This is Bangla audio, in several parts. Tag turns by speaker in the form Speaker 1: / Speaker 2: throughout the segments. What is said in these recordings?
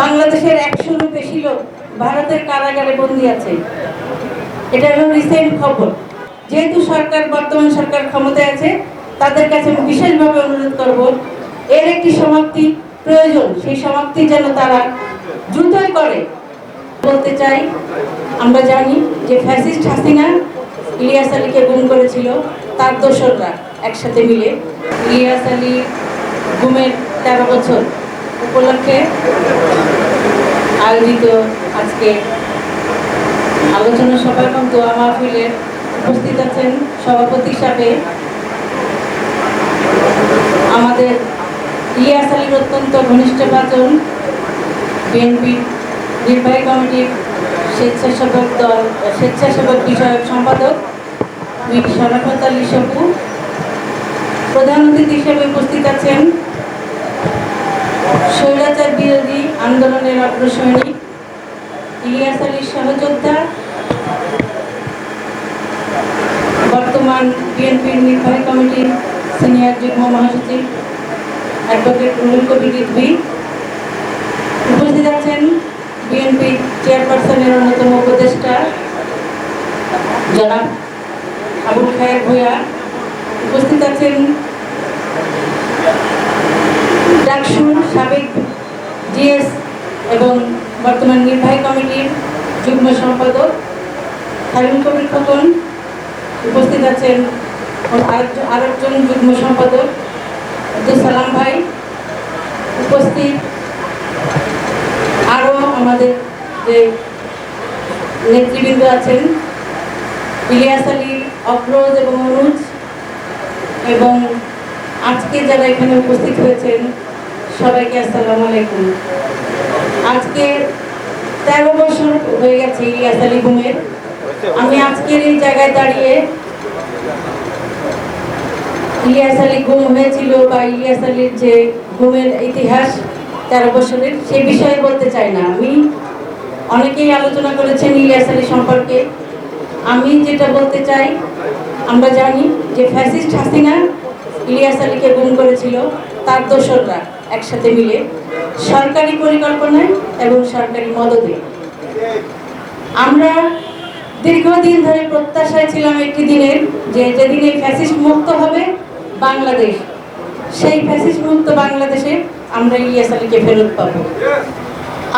Speaker 1: বাংলাদেশের একশোরও বেশি লোক ভারতের কারাগারে বন্দি আছে। এটা হলো রিসেন্ট খবর। যেহেতু সরকার, বর্তমান সরকার ক্ষমতায় আছে, তাদের কাছে আমি বিশেষভাবে অনুরোধ করব, এর একটি সমাপ্তি প্রয়োজন, সেই সমাপ্তি যেন তারা দ্রুতই করে। বলতে চাই, আমরা জানি যে ফ্যাসিস্ট হাসিনা, ইলিয়াস আলীকে গুম করেছিল, তার দোসররা একসাথে মিলে। ইলিয়াস আলী গুমের তেরো বছর। উপলক্ষে আয়োজিত আজকে আলোচনা সভা এবং দোয়া মাহফিলের উপস্থিত আছেন সভাপতি হিসাবে আমাদের ইয়াস আলীর অত্যন্ত ঘনিষ্ঠ ভাজন বিএনপি নির্বাহী কমিটির স্বেচ্ছাসেবক দল, স্বেচ্ছাসেবক বিষয়ক সম্পাদক মির শরাফত আলী প্রধান অতিথি হিসেবে উপস্থিত আছেন স্বৈরাচার বিরোধী আন্দোলনের অগ্রসৈনিক ইলিয়াস আলীর সহযোদ্ধা, বর্তমান বিএনপির নির্বাহী কমিটির সিনিয়র যুগ্ম মহাসচিব অ্যাডভোকেট রুহুল কবির রিজভি। উপস্থিত আছেন বিএনপি চেয়ারপারসনের অন্যতম উপদেষ্টা জনাব আবুল খায়ের ভূঁইয়া। উপস্থিত আছেন বর্তমান নির্বাহী কমিটির যুগ্ম সম্পাদক খালিম কবির খোকন উপস্থিত আছেন আরেকজন যুগ্ম সম্পাদক আব্দুল সালাম ভাই। উপস্থিত আরও আমাদের যে নেতৃবৃন্দ আছেন, ইলিয়াস আলী, অফরোজ এবং অনুজ। এবং আজকে যারা এখানে উপস্থিত হয়েছেন, সবাইকে আসসালামু আলাইকুম। আজকে তেরো বছর হয়ে গেছে ইলিয়াস আলী ঘুমের। আমি আজকের এই জায়গায় দাঁড়িয়ে ইলিয়াস আলী গুম হয়েছিল বা ইলিয়াস আলীর যে ঘুমের ইতিহাস তেরো বছরের, সে বিষয়ে বলতে চাই না। আমি অনেকেই আলোচনা করেছেন ইলিয়াস আলী সম্পর্কে। আমি যেটা বলতে চাই, আমরা জানি যে ফ্যাসিস্ট হাসিনা ইলিয়াস আলীকে গুম করেছিল, তার দোসররা। একসাথে মিলে সরকারি পরিকল্পনায় এবং সরকারি মদতে। আমরা দীর্ঘদিন ধরে প্রত্যাশায় ছিলাম একটি দিনের যে যেদিন এই ফ্যাসিস্ট মুক্ত হবে বাংলাদেশ, সেই ফ্যাসিস্ট মুক্ত বাংলাদেশে আমরা ইলিয়াস আলীকে ফেরত পাবো।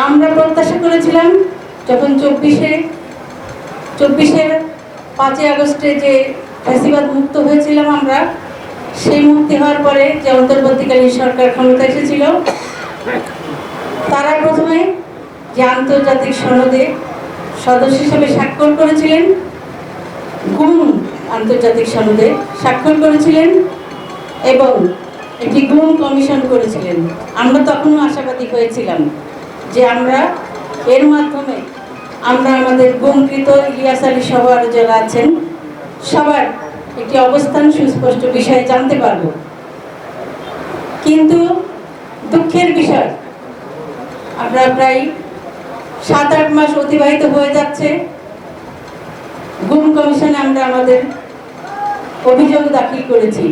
Speaker 1: আমরা প্রত্যাশা করেছিলাম যখন চব্বিশে চব্বিশের পাঁচই আগস্টে যে ফ্যাসিবাদ মুক্ত হয়েছিলাম আমরা সেই মুক্তি হওয়ার পরে যে অন্তর্বর্তীকালীন সরকার ক্ষমতা এসেছিল, তারা প্রথমে যে আন্তর্জাতিক সনদে সদস্য হিসেবে স্বাক্ষর করেছিলেন, গুম আন্তর্জাতিক সনদে স্বাক্ষর করেছিলেন এবং একটি গুম কমিশন করেছিলেন। আমরা তখনও আশাবাদী হয়েছিলাম যে আমরা এর মাধ্যমে আমরা আমাদের গুমকৃত ইলিয়াস আলী সবার যারা আছেন, সবার একটি অবস্থান, সুস্পষ্ট বিষয়ে জানতে পারব। কিন্তু দুঃখের বিষয়, আমরা প্রায় সাত আট মাস অতিবাহিত হয়ে যাচ্ছে। গুম কমিশনে আমরা আমাদের অভিযোগ দাখিল করেছি।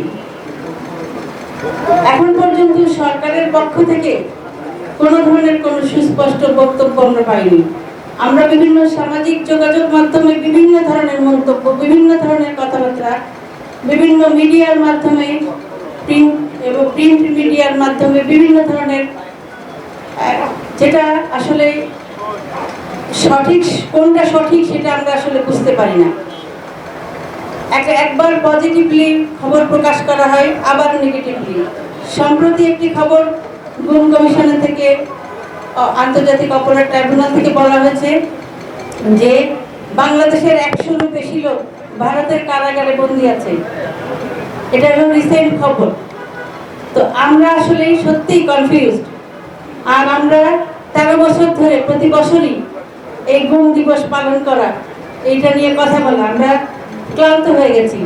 Speaker 1: এখন পর্যন্ত সরকারের পক্ষ থেকে কোনো ধরনের কোনো সুস্পষ্ট বক্তব্য আমরা পাইনি। আমরা বিভিন্ন সামাজিক যোগাযোগ মাধ্যমে বিভিন্ন ধরনের মন্তব্য, বিভিন্ন ধরনের কথাবার্তা, বিভিন্ন মিডিয়ার মাধ্যমে প্রিন্ট এবং প্রিন্ট মিডিয়ার মাধ্যমে বিভিন্ন ধরনের যেটা আসলে সঠিক, কোনটা সঠিক সেটা আমরা আসলে বুঝতে পারি না। এক- একবার পজিটিভলি খবর প্রকাশ করা হয়, আবার নেগেটিভলি সম্প্রতি একটি খবর গুম কমিশনের থেকে আন্তর্জাতিক অপরাধ ট্রাইব্যুনাল থেকে বলা হয়েছে যে বাংলাদেশের একশোরও বেশি লোক ভারতের কারাগারে বন্দি আছে। এটা হলো রিসেন্ট খবর। তো আমরা আসলে সত্যিই কনফিউজড আর আমরা তেরো বছর ধরে প্রতি বছরই এই গুম দিবস পালন করা, এইটা নিয়ে কথা বলা। আমরা ক্লান্ত হয়ে গেছি।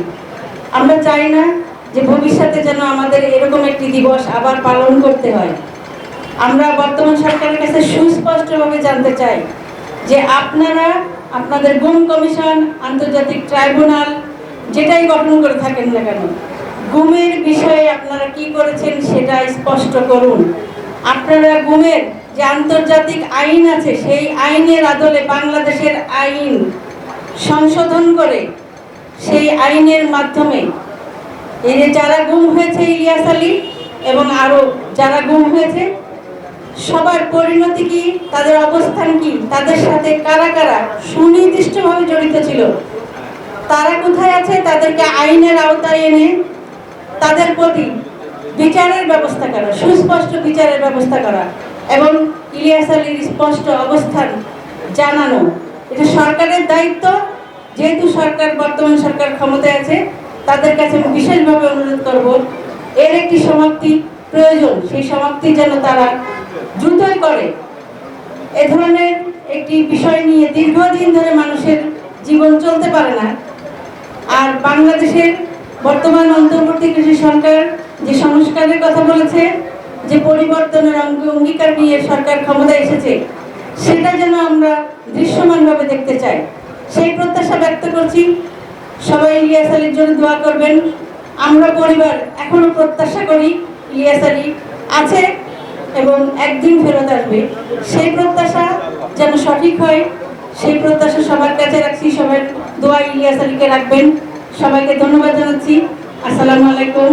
Speaker 1: আমরা চাই না যে ভবিষ্যতে যেন আমাদের এরকম একটি দিবস আবার পালন করতে হয়। আমরা বর্তমান সরকারের কাছে সুস্পষ্টভাবে জানতে চাই যে আপনারা, আপনাদের গুম কমিশন, আন্তর্জাতিক ট্রাইব্যুনাল, যেটাই গঠন করে থাকেন না কেন, গুমের বিষয়ে আপনারা কি করেছেন সেটা স্পষ্ট করুন। আপনারা গুমের যে আন্তর্জাতিক আইন আছে, সেই আইনের আদলে বাংলাদেশের আইন সংশোধন করে সেই আইনের মাধ্যমে যে যারা গুম হয়েছে ইলিয়াস আলী এবং আরও যারা গুম হয়েছে সবার পরিণতি কি? তাদের অবস্থান কি? তাদের সাথে কারা কারা সুনির্দিষ্টভাবে জড়িত ছিল? তারা কোথায় আছে? তাদেরকে আইনের আওতায় এনে তাদের প্রতি বিচারের ব্যবস্থা করা, সুস্পষ্ট বিচারের ব্যবস্থা করা এবং ইলিয়াস আলীর স্পষ্ট অবস্থান জানানো। এটা সরকারের দায়িত্ব। যেহেতু সরকার, বর্তমান সরকার ক্ষমতায় আছে, তাদের কাছে আমি বিশেষভাবে অনুরোধ করব, এর একটি সমাপ্তি। প্রয়োজন, সেই সমাপ্তি যেন তারা দ্রুতই করে। এ ধরনের একটি বিষয় নিয়ে দীর্ঘদিন ধরে মানুষের জীবন চলতে পারে না। আর বাংলাদেশের বর্তমান অন্তর্বর্তী কৃষি সরকার যে সংস্কারের কথা বলেছে, যে পরিবর্তনের অঙ্গ- অঙ্গীকার নিয়ে সরকার ক্ষমতায় এসেছে, সেটা যেন আমরা দৃশ্যমানভাবে দেখতে চাই। সেই প্রত্যাশা ব্যক্ত করছি। সবাই ইলিয়াস আলীর জন্য দোয়া করবেন। আমরা পরিবার এখনও প্রত্যাশা করি ইলিয়াস আছে এবং একদিন ফেরত আসবে। সেই প্রত্যাশা যেন সঠিক হয়, সেই প্রত্যাশা সবার কাছে রাখছি। সবাই দোয়া ইলিয়াস আলীকে রাখবেন। সবাইকে ধন্যবাদ জানাচ্ছি। আসসালামু আলাইকুম।